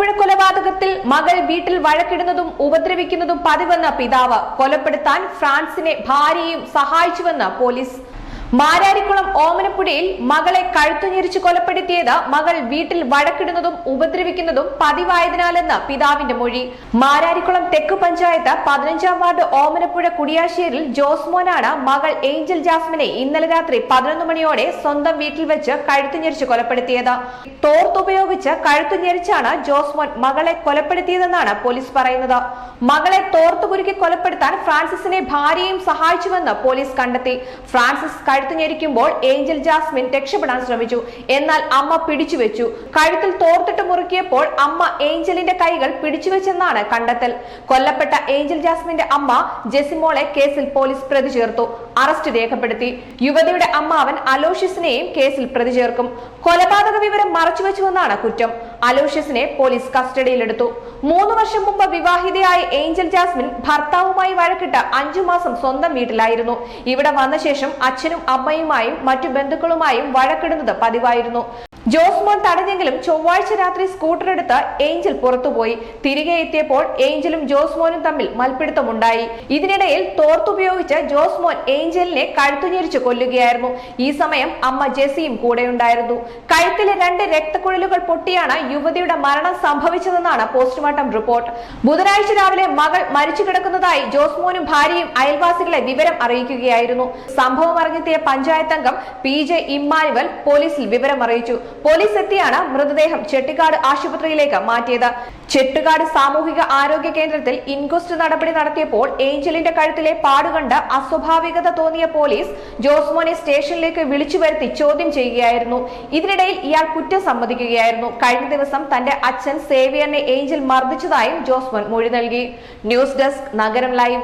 ആലപ്പുഴ കൊലപാതകത്തിൽ മകൾ വീട്ടിൽ വഴക്കിടുന്നതും ഉപദ്രവിക്കുന്നതും പതിവെന്ന പിതാവ് കൊലപ്പെടുത്താൻ ഫ്രാൻസിനെ ഭാര്യയും സഹായിച്ചുവെന്ന് പോലീസ്. മാരാരിക്കുളം ഓമനപ്പുഴയിൽ മകളെ കഴുത്തുഞ്ഞെരിച്ച് കൊലപ്പെടുത്തിയത് മകൾ വീട്ടിൽ വഴക്കിടുന്നതും ഉപദ്രവിക്കുന്നതും പതിവായതിനാലെന്ന് പിതാവിന്റെ മൊഴി. മാരാരിക്കുളം തെക്ക് പഞ്ചായത്ത് പതിനഞ്ചാം വാർഡ് ഓമനപ്പുഴ കുടിയാശ്ശേരിൽ ജോസ്മോനാണ് മകൾ ഏഞ്ചൽ ജാസ്മിനെ ഇന്നലെ രാത്രി പതിനൊന്ന് മണിയോടെ സ്വന്തം വീട്ടിൽ വെച്ച് കഴുത്തുഞ്ഞെരിച്ച് കൊലപ്പെടുത്തിയത്. തോർത്തുപയോഗിച്ച് കഴുത്തുഞെരിച്ചാണ് ജോസ്മോൻ മകളെ കൊലപ്പെടുത്തിയതെന്നാണ് പോലീസ് പറയുന്നത്. മകളെ തോർത്തു കുരുക്കി കൊലപ്പെടുത്താൻ ഫ്രാൻസിസിനെ ഭാര്യയും സഹായിച്ചുവെന്ന് പോലീസ് കണ്ടെത്തി. ഫ്രാൻസിസ് കഴുത്ത് ഞെരിക്കുമ്പോൾ ഏഞ്ചൽ ജാസ്മിൻ രക്ഷപ്പെടാൻ ശ്രമിച്ചു. എന്നാൽ അമ്മ പിടിച്ചുവെച്ചു കഴുത്തിൽ തോർത്തിട്ട് മുറുക്കിയപ്പോൾ അമ്മ ഏഞ്ചലിന്റെ കൈകൾ പിടിച്ചുവെച്ചെന്നാണ് കണ്ടെത്തൽ. കൊല്ലപ്പെട്ട ഏഞ്ചൽ ജാസ്മിന്റെ അമ്മ ജെസിമോളെ കേസിൽ പോലീസ് പ്രതി ചേർത്തു. അറസ്റ്റ് രേഖപ്പെടുത്തി. യുവതിയുടെ അമ്മാവൻ അലോഷ്യസിനെയും കേസിൽ പ്രതി ചേർക്കും. കൊലപാതക വിവരം മറച്ചുവെച്ചുവെന്നാണ് കുറ്റം. അലോഷ്യസിനെ പോലീസ് കസ്റ്റഡിയിലെടുത്തു. മൂന്ന് വർഷം മുമ്പ് വിവാഹിതയായ ഏഞ്ചൽ ജാസ്മിൻ ഭർത്താവുമായി വഴക്കിട്ട് അഞ്ചു മാസം സ്വന്തം വീട്ടിലായിരുന്നു. ഇവിടെ വന്ന ശേഷം അച്ഛനും അമ്മയുമായും മറ്റു ബന്ധുക്കളുമായും വഴക്കിടുന്നത് പതിവായിരുന്നു. ജോസ്മോൻ തടഞ്ഞെങ്കിലും ചൊവ്വാഴ്ച രാത്രി സ്കൂട്ടർ എടുത്ത് ഏഞ്ചൽ പുറത്തുപോയി. തിരികെ എത്തിയപ്പോൾ ഏഞ്ചലും ജോസ്മോനും തമ്മിൽ മൽപ്പിടുത്തമുണ്ടായി. ഇതിനിടയിൽ തോർത്തുപയോഗിച്ച് ജോസ്മോൻ ഏഞ്ചലിനെ കഴുത്തുഞെരിച്ച് കൊല്ലുകയായിരുന്നു. ഈ സമയം അമ്മ ജെസിയും കൂടെയുണ്ടായിരുന്നു. കഴുത്തിലെ രണ്ട് രക്തക്കുഴലുകൾ പൊട്ടിയാണ് യുവതിയുടെ മരണം സംഭവിച്ചതെന്നാണ് പോസ്റ്റ്മോർട്ടം റിപ്പോർട്ട്. ബുധനാഴ്ച രാവിലെ മകൾ മരിച്ചു കിടക്കുന്നതായി ജോസ്മോനും ഭാര്യയും അയൽവാസികളെ വിവരം അറിയിക്കുകയായിരുന്നു. സംഭവം അറിഞ്ഞെത്തിയ പഞ്ചായത്ത് അംഗം പി ജെ ഇമ്മാനുവൽ പോലീസിൽ വിവരം അറിയിച്ചു പോലീസ് എത്തിയാണ് മൃതദേഹം ചെട്ടിക്കാട് ആശുപത്രിയിലേക്ക് മാറ്റിയത്. ചെട്ടുകാട് സാമൂഹിക ആരോഗ്യ കേന്ദ്രത്തിൽ ഇൻക്വസ്റ്റ് നടപടി നടത്തിയപ്പോൾ ഏഞ്ചലിന്റെ കഴുത്തിലെ പാടുകണ്ട് അസ്വാഭാവികത തോന്നിയ പോലീസ് ജോസ്മോനെ സ്റ്റേഷനിലേക്ക് വിളിച്ചു വരുത്തി ചോദ്യം ചെയ്യുകയായിരുന്നു. ഇതിനിടയിൽ ഇയാൾ കുറ്റം സമ്മതിക്കുകയായിരുന്നു. കഴിഞ്ഞ ദിവസം തന്റെ അച്ഛൻ സേവിയറിനെ ഏഞ്ചൽ മർദ്ദിച്ചതായും ജോസ്മോൻ മൊഴി നൽകി. ന്യൂസ് ഡെസ്ക് നഗരം ലൈവ്.